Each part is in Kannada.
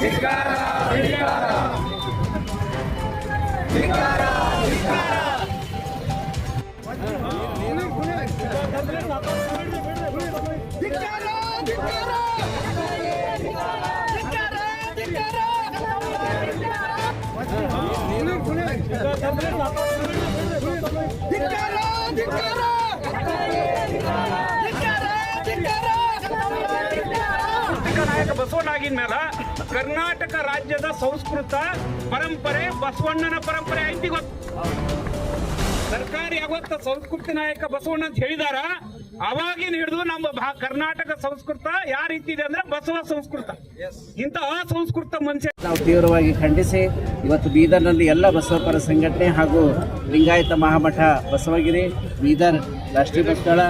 ಧಿಕ್ಕಾರ ಧಿಕ್ಕಾರ ಧಿಕ್ಕಾರ ನಾಯಕ ಬಸವನಾಗಿನ ಮೇಲೆ ಕರ್ನಾಟಕ ರಾಜ್ಯದ ಸಂಸ್ಕೃತ ಪರಂಪರೆ ಬಸವಣ್ಣನ ಪರಂಪರೆ ಐತಿ ಗೊತ್ತು. ಸರ್ಕಾರಿ ಯಾವತ್ತ ಸಂಸ್ಕೃತಿ ನಾಯಕ ಬಸವಣ್ಣ ಅಂತ ಹೇಳಿದಾರ ಅವಾಗಿನ ಹಿಡಿದು ನಮ್ಮ ಕರ್ನಾಟಕ ಸಂಸ್ಕೃತ ಯಾವ ರೀತಿ ಇದೆ ಅಂದ್ರೆ ಬಸವ ಸಂಸ್ಕೃತ. ಇಂಥ ಅಸಂಸ್ಕೃತ ಮನುಷ್ಯ ನಾವು ತೀವ್ರವಾಗಿ ಖಂಡಿಸಿ ಇವತ್ತು ಬೀದರ್ನಲ್ಲಿ ಎಲ್ಲ ಬಸವಪರ ಸಂಘಟನೆ ಹಾಗೂ ಲಿಂಗಾಯತ ಮಹಾಮಠ ಬಸವಗಿರಿ, ಬೀದರ್ ರಾಷ್ಟ್ರೀಯ ಬಸ್ಗಳ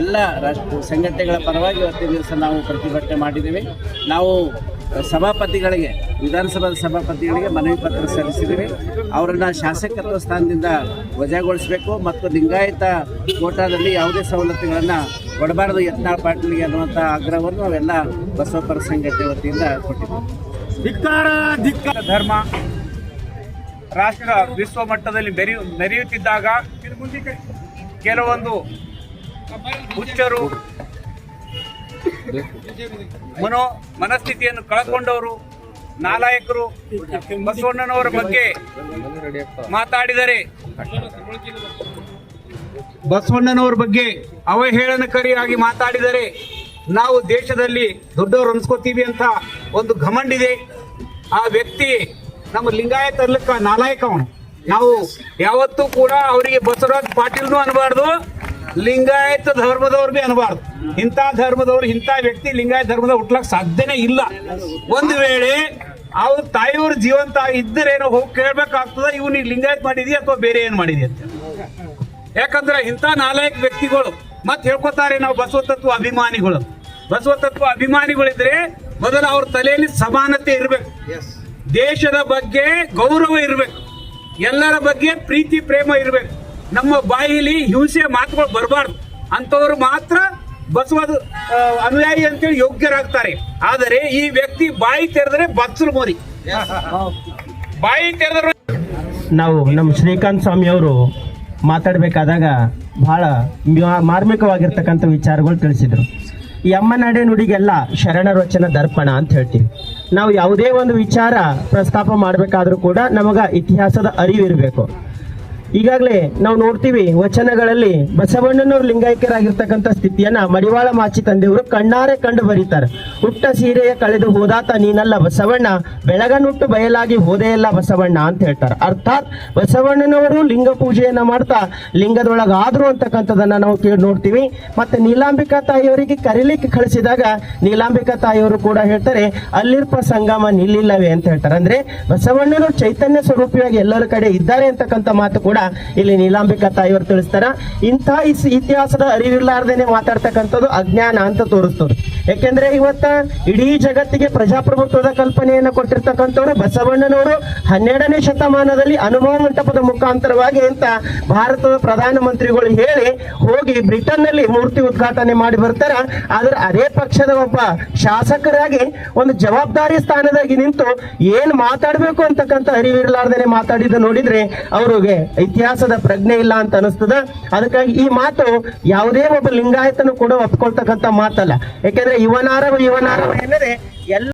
ಎಲ್ಲ ರಾಷ್ಟ್ರ ಸಂಘಟನೆಗಳ ಪರವಾಗಿ ಇವತ್ತಿನ ದಿವಸ ನಾವು ಪ್ರತಿಭಟನೆ ಮಾಡಿದ್ದೀವಿ. ನಾವು ಸಭಾಪತಿಗಳಿಗೆ, ವಿಧಾನಸಭಾ ಸಭಾಪತಿಗಳಿಗೆ ಮನವಿ ಪತ್ರ ಸಲ್ಲಿಸಿದ್ದೀವಿ ಅವರನ್ನು ಶಾಸಕತ್ವ ಸ್ಥಾನದಿಂದ ವಜಾಗೊಳಿಸಬೇಕು ಮತ್ತು ಲಿಂಗಾಯತ ಕೋಟಾದಲ್ಲಿ ಯಾವುದೇ ಸವಲತ್ತುಗಳನ್ನು ಕೊಡಬಾರದು ಯತ್ನಾಳ್ ಪಾಟೀಲ್ಗೆ ಅನ್ನುವಂಥ ಆಗ್ರಹವನ್ನು ಅವೆಲ್ಲ ಬಸವಪರ ಸಂಘಟನೆ ವತಿಯಿಂದ ಕೊಟ್ಟಿದ್ದೀವಿ. ಧಿಕ್ಕಾರ ಧರ್ಮ. ರಾಷ್ಟ್ರ ವಿಶ್ವ ಮಟ್ಟದಲ್ಲಿ ಮೆರೆಯು ಮೆರೆಯುತ್ತಿದ್ದಾಗ, ಕೆಲವೊಂದು ಹುಚ್ಚರು ಮನೋ ಮನಸ್ಥಿತಿಯನ್ನು ಕಳಕೊಂಡವರು, ನಾಲಾಯಕರು, ಬಸವಣ್ಣನವರ ಬಗ್ಗೆ ಮಾತಾಡಿದರೆ, ಬಸವಣ್ಣನವರ ಬಗ್ಗೆ ಅವಹೇಳನಕಾರಿಯಾಗಿ ಮಾತಾಡಿದರೆ, ನಾವು ದೇಶದಲ್ಲಿ ದೊಡ್ಡವರು ಅನ್ಸ್ಕೋತೀವಿ ಅಂತ ಒಂದು ಘಮಂಡಿದೆ. ಆ ವ್ಯಕ್ತಿ ನಮ್ಮ ಲಿಂಗಾಯತ ಅರ್ಲಕ್ಕ ನಾಲಾಯಕ ಅವನು. ನಾವು ಯಾವತ್ತೂ ಕೂಡ ಅವರಿಗೆ ಬಸವರಾಜ್ ಪಾಟೀಲ್ನು ಅನ್ಬಾರ್ದು. ಲಿಂಗಾಯತ ಧರ್ಮದವ್ರು ಬಿ ಅನ್ಬಾರ್ದು. ಇಂಥ ಧರ್ಮದವ್ರು ಇಂಥ ವ್ಯಕ್ತಿ ಲಿಂಗಾಯತ ಧರ್ಮದ ಹುಟ್ಲಕ್ ಸಾಧ್ಯನೇ ಇಲ್ಲ. ಒಂದು ವೇಳೆ ಅವ್ರ ತಾಯಿಯವ್ರ ಜೀವಂತ ಇದ್ದರೇನೋ ಹೋಗಿ ಕೇಳ್ಬೇಕಾಗ್ತದ ಇವ್ನಿಗೆ ಲಿಂಗಾಯತ್ ಮಾಡಿದಿ ಅಥವಾ ಬೇರೆ ಏನು ಮಾಡಿದಿ ಅಂತ. ಯಾಕಂದ್ರೆ ಇಂಥ ನಾಲ್ಕು ವ್ಯಕ್ತಿಗಳು ಮತ್ತೆ ಹೇಳ್ಕೊತಾರೆ ನಾವು ಬಸವ ತತ್ವ ಅಭಿಮಾನಿಗಳು. ಬಸವ ತತ್ವ ಅಭಿಮಾನಿಗಳಿದ್ರೆ ಮೊದಲು ಅವ್ರ ತಲೆಯಲ್ಲಿ ಸಮಾನತೆ ಇರಬೇಕು. ದೇಶದ ಬಗ್ಗೆ ಗೌರವ ಇರಬೇಕು. ಎಲ್ಲರ ಬಗ್ಗೆ ಪ್ರೀತಿ ಪ್ರೇಮ ಇರಬೇಕು. ನಮ್ಮ ಬಾಯಿಲಿ ಹಿಂಸೆ ಮಾತುಗಳು ಬರಬಾರ್ದು. ಅಂಥವ್ರು ಮಾತ್ರ ಬಸವದ ಅನುಯಾಯಿ ಅಂತೇಳಿ ಯೋಗ್ಯರಾಗ್ತಾರೆ. ಆದರೆ ಈ ವ್ಯಕ್ತಿ ಬಾಯಿ ತೆರೆದರೆ ಬಚ್ಚಲು ಮೋರಿ. ಬಾಯಿ ತೆರೆದ್ರೆ ನಾವು ನಮ್ಮ ಶ್ರೀಕಾಂತ್ ಸ್ವಾಮಿ ಅವರು ಮಾತಾಡಬೇಕಾದಾಗ ಬಹಳ ಮಾರ್ಮಿಕವಾಗಿರ್ತಕ್ಕಂಥ ವಿಚಾರಗಳು ತಿಳಿಸಿದರು. ಈ ಅಮ್ಮ ನಡೆ ನುಡಿಗೆಲ್ಲ ಶರಣ ದರ್ಪಣ ಅಂತ ಹೇಳ್ತೀವಿ. ನಾವು ಯಾವುದೇ ಒಂದು ವಿಚಾರ ಪ್ರಸ್ತಾಪ ಮಾಡಬೇಕಾದ್ರೂ ಕೂಡ ನಮಗೆ ಇತಿಹಾಸದ ಅರಿವು ಇರಬೇಕು ಈಗಾಗಲೇ ನಾವು ನೋಡ್ತೀವಿ ವಚನಗಳಲ್ಲಿ ಬಸವಣ್ಣನವರು ಲಿಂಗೈಕ್ಯರಾಗಿರ್ತಕ್ಕಂಥ ಸ್ಥಿತಿಯನ್ನ ಮಡಿವಾಳ ಮಾಚಿ ತಂದೆಯವರು ಕಣ್ಣಾರೆ ಕಂಡು ಬರೀತಾರೆ. ಹುಟ್ಟ ಸೀರೆಯ ಕಳೆದು ಹೋದಾತ ನೀನಲ್ಲ ಬಸವಣ್ಣ ಬೆಳಗನುಟ್ಟು ಬಯಲಾಗಿ ಹೋದೆಯಲ್ಲ ಬಸವಣ್ಣ ಅಂತ ಹೇಳ್ತಾರೆ. ಅರ್ಥಾತ್ ಬಸವಣ್ಣನವರು ಲಿಂಗ ಪೂಜೆಯನ್ನ ಮಾಡ್ತಾ ಲಿಂಗದೊಳಗಾದ್ರು ಅಂತಕ್ಕಂಥದನ್ನ ನಾವು ಕೇಳಿ ನೋಡ್ತೀವಿ. ಮತ್ತೆ ನೀಲಾಂಬಿಕಾ ತಾಯಿಯವರಿಗೆ ಕರೀಲಿಕ್ಕೆ ಕಳಿಸಿದಾಗ ನೀಲಾಂಬಿಕಾ ತಾಯಿಯವರು ಕೂಡ ಹೇಳ್ತಾರೆ, ಅಲ್ಲಿರ್ಪ ಸಂಗಮ ನಿಲ್ಲಿಲ್ಲವೇ ಅಂತ ಹೇಳ್ತಾರೆ. ಅಂದ್ರೆ ಬಸವಣ್ಣನವರು ಚೈತನ್ಯ ಸ್ವರೂಪಿಯಾಗಿ ಎಲ್ಲರ ಕಡೆ ಇದ್ದಾರೆ ಅಂತಕ್ಕಂಥ ಮಾತು ಕೂಡ ಇಲ್ಲಿ ನೀಲಾಂಬಿಕಾ ತಾಯಿಯವರು ತಿಳಿಸ್ತಾರ. ಇಂಥ ಇತಿಹಾಸದ ಅರಿವಿರ್ಲಾರ್ದೇನೆ ಮಾತಾಡ್ತಕ್ಕಂಥದ್ದು ಅಜ್ಞಾನ ಅಂತ ತೋರಿಸ್ತದೆ ಯಾಕೆಂದ್ರೆ ಇವತ್ತ ಇಡೀ ಜಗತ್ತಿಗೆ ಪ್ರಜಾಪ್ರಭುತ್ವದ ಕಲ್ಪನೆಯನ್ನು ಕೊಟ್ಟಿರ್ತಕ್ಕಂಥವ್ರು ಬಸವಣ್ಣನವರು ಹನ್ನೆರಡನೇ ಶತಮಾನದಲ್ಲಿ ಅನುಭವ ಮಂಟಪದ ಮುಖಾಂತರವಾಗಿ ಅಂತ ಭಾರತದ ಪ್ರಧಾನಮಂತ್ರಿಗಳು ಹೇಳಿ ಹೋಗಿ ಬ್ರಿಟನ್ನಲ್ಲಿ ಮೂರ್ತಿ ಉದ್ಘಾಟನೆ ಮಾಡಿ ಬರ್ತಾರ. ಆದ್ರೆ ಅದೇ ಪಕ್ಷದ ಒಬ್ಬ ಶಾಸಕರಾಗಿ ಒಂದು ಜವಾಬ್ದಾರಿ ಸ್ಥಾನದಾಗಿ ನಿಂತು ಏನ್ ಮಾತಾಡಬೇಕು ಅಂತಕ್ಕಂಥ ಅರಿವಿರ್ಲಾರ್ದೇನೆ ಮಾತಾಡಿದ ನೋಡಿದ್ರೆ ಅವ್ರಿಗೆ ಇತಿಹಾಸದ ಪ್ರಜ್ಞೆ ಇಲ್ಲ ಅಂತ ಅನಿಸ್ತದ. ಅದಕ್ಕಾಗಿ ಈ ಮಾತು ಯಾವುದೇ ಒಬ್ಬ ಲಿಂಗಾಯತನು ಕೂಡ ಒಪ್ಕೊಳ್ತಕ್ಕಂಥ ಮಾತಲ್ಲ. ಯಾಕೆಂದ್ರೆ ಇವನಾರವ ಇವನಾರವ ಎನ್ನದೆ ಎಲ್ಲ